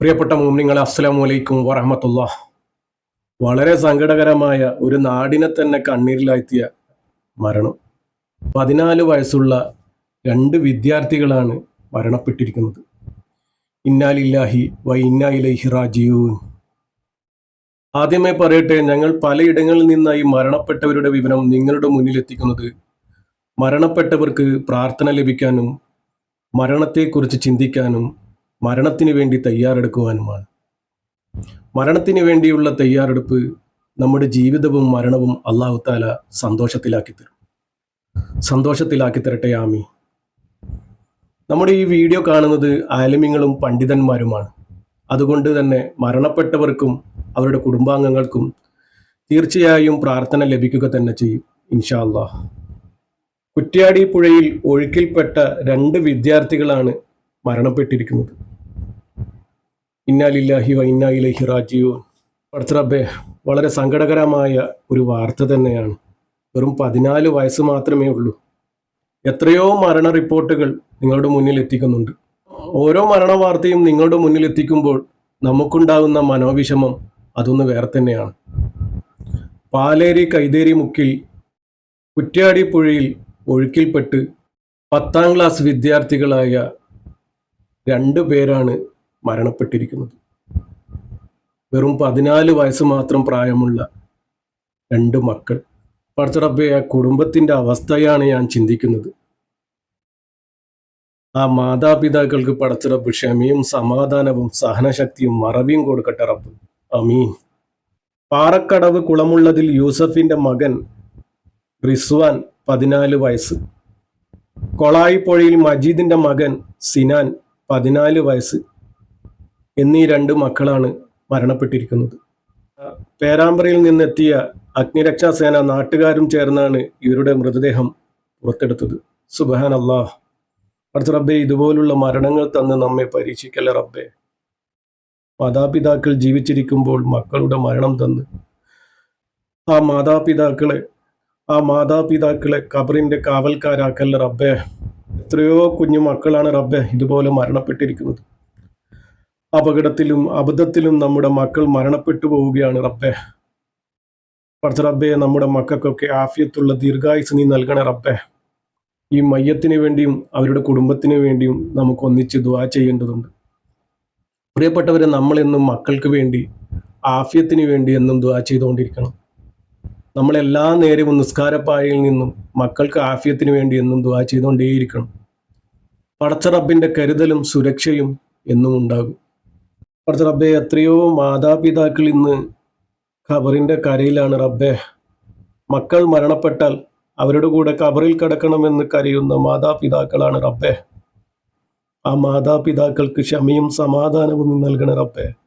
പ്രിയപ്പെട്ട മോമിനിങ്ങളെ അസ്സലാം വലൈക്കും വറഹമത്തുള്ള വളരെ സങ്കടകരമായ ഒരു നാടിനെ തന്നെ കണ്ണീരിലാഴ്ത്തിയ മരണം. പതിനാല് വയസ്സുള്ള രണ്ട് വിദ്യാർത്ഥികളാണ് മരണപ്പെട്ടിരിക്കുന്നത്. ഇന്നാലില്ലാഹി വ ഇന്നാ ഇലൈഹി ആദ്യമേ പറയട്ടെ ഞങ്ങൾ പലയിടങ്ങളിൽ നിന്നായി മരണപ്പെട്ടവരുടെ വിവരം നിങ്ങളുടെ മുന്നിൽ എത്തിക്കുന്നത് മരണപ്പെട്ടവർക്ക് പ്രാർത്ഥന ലഭിക്കാനും മരണത്തെക്കുറിച്ച് ചിന്തിക്കാനും മരണത്തിന് വേണ്ടി തയ്യാറെടുക്കുവാനുമാണ്. മരണത്തിന് വേണ്ടിയുള്ള തയ്യാറെടുപ്പ് നമ്മുടെ ജീവിതവും മരണവും അള്ളാഹു താല സന്തോഷത്തിലാക്കി തരും. സന്തോഷത്തിലാക്കി തരട്ടെ ആമി നമ്മുടെ ഈ വീഡിയോ കാണുന്നത് ആലിമ്യങ്ങളും പണ്ഡിതന്മാരുമാണ്. അതുകൊണ്ട് തന്നെ മരണപ്പെട്ടവർക്കും അവരുടെ കുടുംബാംഗങ്ങൾക്കും തീർച്ചയായും പ്രാർത്ഥന ലഭിക്കുക തന്നെ ചെയ്യും ഇൻഷാ അള്ളാഹ്. കുറ്റ്യാടി പുഴയിൽ ഒഴുക്കിൽപ്പെട്ട രണ്ട് വിദ്യാർത്ഥികളാണ് മരണപ്പെട്ടിരിക്കുന്നത്. ഇന്നാലില്ലാഹി വ ഇന്നാ ഇലൈഹി റാജിയൂൻ പടച്ചറബെ വളരെ സങ്കടകരമായ ഒരു വാർത്ത തന്നെയാണ്. വെറും പതിനാല് വയസ്സ് മാത്രമേ ഉള്ളൂ. എത്രയോ മരണ റിപ്പോർട്ടുകൾ നിങ്ങളുടെ മുന്നിൽ എത്തിക്കുന്നുണ്ട്. ഓരോ മരണ വാർത്തയും നിങ്ങളുടെ മുന്നിൽ എത്തിക്കുമ്പോൾ നമുക്കുണ്ടാകുന്ന മനോവിഷമം അതൊന്ന് വേറെ തന്നെയാണ്. പാലേരി കൈതേരി മുക്കിൽ കുറ്റ്യാടി പുഴയിൽ ഒഴുക്കിൽപ്പെട്ട് പത്താം ക്ലാസ് വിദ്യാർത്ഥികളായ രണ്ടു പേരാണ് മരണപ്പെട്ടിരിക്കുന്നത്. വെറും പതിനാല് വയസ്സ് മാത്രം പ്രായമുള്ള രണ്ട് മക്കൾ. പടച്ചടപ്പേ ആ കുടുംബത്തിന്റെ അവസ്ഥയാണ് ഞാൻ ചിന്തിക്കുന്നത്. ആ മാതാപിതാക്കൾക്ക് പടച്ചടപ്പ് ക്ഷമയും സമാധാനവും സഹനശക്തിയും മറവിയും കൊടുക്കട്ടെ റബ്ബ്. അമീൻ പാറക്കടവ് കുളമുള്ളതിൽ യൂസഫിന്റെ മകൻ റിസ്വാൻ പതിനാല് വയസ്സ്. കൊളായി മജീദിന്റെ മകൻ സിനാൻ പതിനാല് വയസ്സ് എന്നീ രണ്ട് മക്കളാണ് മരണപ്പെട്ടിരിക്കുന്നത്. പേരാമ്പ്രയിൽ നിന്നെത്തിയ അഗ്നിരക്ഷാസേന നാട്ടുകാരും ചേർന്നാണ് ഇവരുടെ മൃതദേഹം പുറത്തെടുത്തത്. സുബഹാൻ അള്ളാഹ് അടുത്ത റബ്ബെ ഇതുപോലുള്ള മരണങ്ങൾ തന്ന് നമ്മെ പരീക്ഷിക്കല്ല റബ്ബെ. മാതാപിതാക്കൾ ജീവിച്ചിരിക്കുമ്പോൾ മക്കളുടെ മരണം തന്ന് ആ മാതാപിതാക്കളെ ആ മാതാപിതാക്കളെ കബറിന്റെ കാവൽക്കാരാക്കല്ല റബ്ബെ. എത്രയോ കുഞ്ഞു മക്കളാണ് റബ്ബെ ഇതുപോലെ മരണപ്പെട്ടിരിക്കുന്നത്. അപകടത്തിലും അബദ്ധത്തിലും നമ്മുടെ മക്കൾ മരണപ്പെട്ടു പോവുകയാണ് റബ്ബെ. പടച്ച റബ്ബെ നമ്മുടെ മക്കൾക്കൊക്കെ ആഫിയത്തുള്ള ദീർഘായുസ് നീ നൽകണ റബ്ബെ. ഈ മയ്യത്തിന് വേണ്ടിയും അവരുടെ കുടുംബത്തിന് വേണ്ടിയും നമുക്ക് ഒന്നിച്ച് ദുവാ ചെയ്യേണ്ടതുണ്ട്. പ്രിയപ്പെട്ടവരെ നമ്മളെന്നും മക്കൾക്ക് വേണ്ടി ആഫിയത്തിന് വേണ്ടി എന്നും ദുവാ ചെയ്തുകൊണ്ടിരിക്കണം. നമ്മളെല്ലാ നേരവും നിസ്കാരപ്പായയിൽ നിന്നും മക്കൾക്ക് ആഫ്യത്തിന് വേണ്ടി എന്നും ദുവാ ചെയ്തുകൊണ്ടേയിരിക്കണം. പടച്ച റബ്ബിന്റെ കരുതലും സുരക്ഷയും എന്നും ഉണ്ടാകും. പടച്ച റബ്ബെ എത്രയോ മാതാപിതാക്കൾ ഇന്ന് ഖബറിന്റെ കരയിലാണ് റബ്ബെ. മക്കൾ മരണപ്പെട്ടാൽ അവരുടെ കൂടെ കബറിൽ കിടക്കണമെന്ന് കരയുന്ന മാതാപിതാക്കളാണ് റബ്ബെ. ആ മാതാപിതാക്കൾക്ക് ക്ഷമയും സമാധാനവും നൽകണ റബ്ബെ.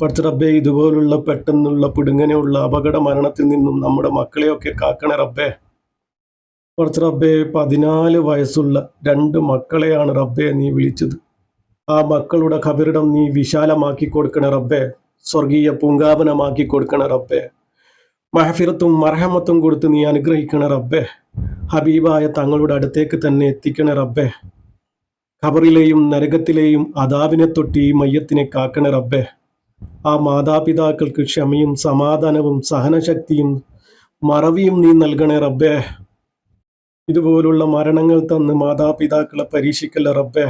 പടച്ച ഇതുപോലുള്ള പെട്ടെന്നുള്ള പിടുങ്ങനെയുള്ള അപകട മരണത്തിൽ നിന്നും നമ്മുടെ മക്കളെയൊക്കെ കാക്കണ റബ്ബെ. പടച്ച റബ്ബെ പതിനാല് വയസ്സുള്ള രണ്ട് മക്കളെയാണ് റബ്ബെ നീ വിളിച്ചത്. ആ മക്കളുടെ ഖബറിടം നീ വിശാലമാക്കി കൊടുക്കണ റബ്ബെ. സ്വർഗീയ പൂങ്കാവനമാക്കി കൊടുക്കണ റബ്ബെ. മഹഫിറത്തും മർഹമത്തും കൊടുത്ത് നീ അനുഗ്രഹിക്കണ റബ്ബെ. ഹബീബായ തങ്ങളുടെ അടുത്തേക്ക് തന്നെ എത്തിക്കണ റബ്ബെ. ഖബറിലെയും നരകത്തിലെയും അതാവിനെ തൊട്ടി മയ്യത്തിനെ കാക്കണ റബ്ബെ. ആ മാതാപിതാക്കൾക്ക് ക്ഷമയും സമാധാനവും സഹനശക്തിയും മറവിയും നീ നൽകണേ റബ്ബേ. ഇതുപോലുള്ള മരണങ്ങൾ തന്ന് മാതാപിതാക്കളെ പരീക്ഷിക്കല്ല റബ്ബേ.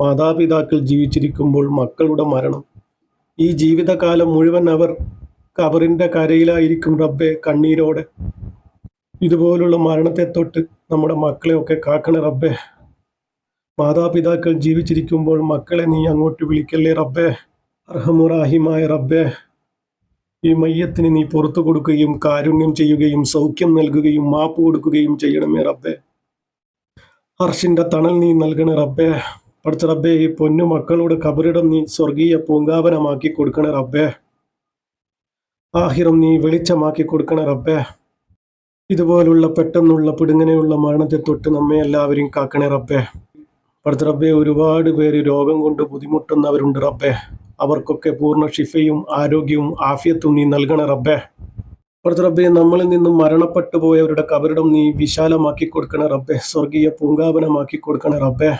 മാതാപിതാക്കൾ ജീവിച്ചിരിക്കുമ്പോൾ മക്കളുടെ മരണം. ഈ ജീവിതകാലം മുഴുവൻ അവർ കബറിന്റെ കരയിലായിരിക്കും റബ്ബെ കണ്ണീരോടെ. ഇതുപോലുള്ള മരണത്തെ തൊട്ട് നമ്മുടെ മക്കളെയൊക്കെ കാക്കണേ റബ്ബെ. മാതാപിതാക്കൾ ജീവിച്ചിരിക്കുമ്പോൾ മക്കളെ നീ അങ്ങോട്ട് വിളിക്കല്ലേ റബ്ബെ. അർഹമുറാഹിമായ റബ്ബെ ഈ മയ്യത്തിന് നീ പുറത്തു കൊടുക്കുകയും കാരുണ്യം ചെയ്യുകയും സൗഖ്യം നൽകുകയും മാപ്പ് കൊടുക്കുകയും ചെയ്യണമേ റബ്ബെ. ഹർഷിന്റെ തണൽ നീ നൽകണേ റബ്ബെ. പഠിച്ച റബ്ബെ ഈ പൊന്നു മക്കളുടെ കബറിടം നീ സ്വർഗീയ പൂങ്കാവനമാക്കി കൊടുക്കണേ റബ്ബെ. ആഹിറം നീ വെളിച്ചമാക്കി കൊടുക്കണേ റബ്ബെ. ഇതുപോലുള്ള പെട്ടെന്നുള്ള പിടുങ്ങനെയുള്ള മരണത്തെ തൊട്ട് നമ്മെ എല്ലാവരെയും കാക്കണേ റബ്ബെ. പഠിച്ച റബ്ബെ ഒരുപാട് പേര് രോഗം കൊണ്ട് ബുദ്ധിമുട്ടുന്നവരുണ്ട് റബ്ബെ. അവർക്കൊക്കെ പൂർണ ഷിഫയും ആരോഗ്യവും ആഫിയത്തും നീ നൽകണ റബ്ബേ. അവിടുത്തെ റബ്ബെ നമ്മളിൽ നിന്നും മരണപ്പെട്ടു പോയവരുടെ കബറിടം നീ വിശാലമാക്കി കൊടുക്കണ റബ്ബെ. സ്വർഗീയ പൂങ്കാവനമാക്കി കൊടുക്കണ റബ്ബെ.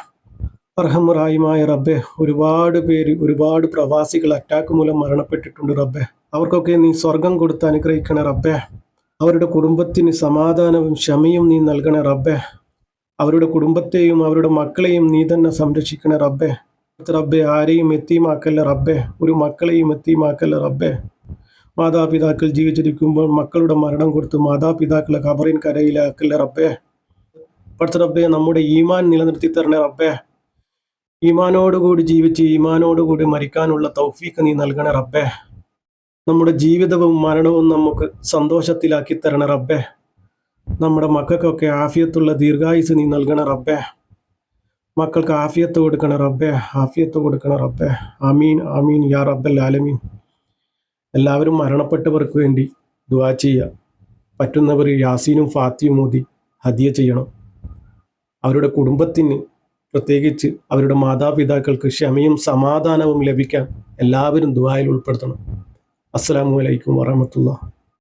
അർഹമറായുമായ റബ്ബെ ഒരുപാട് പേര് ഒരുപാട് പ്രവാസികൾ അറ്റാക്ക് മൂലം മരണപ്പെട്ടിട്ടുണ്ട് റബ്ബെ. അവർക്കൊക്കെ നീ സ്വർഗം കൊടുത്ത് അനുഗ്രഹിക്കണ റബ്ബെ. അവരുടെ കുടുംബത്തിന് സമാധാനവും ക്ഷമയും നീ നൽകണ റബ്ബെ. അവരുടെ കുടുംബത്തെയും അവരുടെ മക്കളെയും നീ തന്നെ സംരക്ഷിക്കണ റബ്ബെ. റബ്ബെ ആരെയും എത്തിയുമാക്കല്ല റബ്ബെ. ഒരു മക്കളെയും എത്തിയുമാക്കല്ല റബ്ബെ. മാതാപിതാക്കൾ ജീവിച്ചിരിക്കുമ്പോൾ മക്കളുടെ മരണം കൊടുത്ത് മാതാപിതാക്കളെ കബറിൻ കരയിലാക്കല്ല റബ്ബെ. പഠിച്ച റബ്ബെ നമ്മുടെ ഈമാൻ നിലനിർത്തി തരണേ റബ്ബെ. ഈമാനോടുകൂടി ജീവിച്ച് ഈമാനോടുകൂടി മരിക്കാനുള്ള തൗഫീക്ക് നീ നൽകണേ റബ്ബെ. നമ്മുടെ ജീവിതവും മരണവും നമുക്ക് സന്തോഷത്തിലാക്കി തരണേ റബ്ബെ. നമ്മുടെ മക്കൾക്കൊക്കെ ആഫിയത്തുള്ള ദീർഘായുസ് നീ നൽകണേ റബ്ബേ. മക്കൾക്ക് ആഫിയത്ത് കൊടുക്കണ റബ്ബെ ആഫിയത്ത് കൊടുക്കണ റബ്ബെ. അമീൻ അമീൻ യാ റബ്ബൽ ആലമീൻ. എല്ലാവരും മരണപ്പെട്ടവർക്ക് വേണ്ടി ദുവാ ചെയ്യുക. പറ്റുന്നവർ യാസീനും ഫാത്തിയും മോദി ഹദിയ ചെയ്യണം. അവരുടെ കുടുംബത്തിന് പ്രത്യേകിച്ച് അവരുടെ മാതാപിതാക്കൾക്ക് ക്ഷമയും സമാധാനവും ലഭിക്കാൻ എല്ലാവരും ദുബായിൽ ഉൾപ്പെടുത്തണം. അസ്സലാമു അലൈക്കും വറഹമത്തുള്ള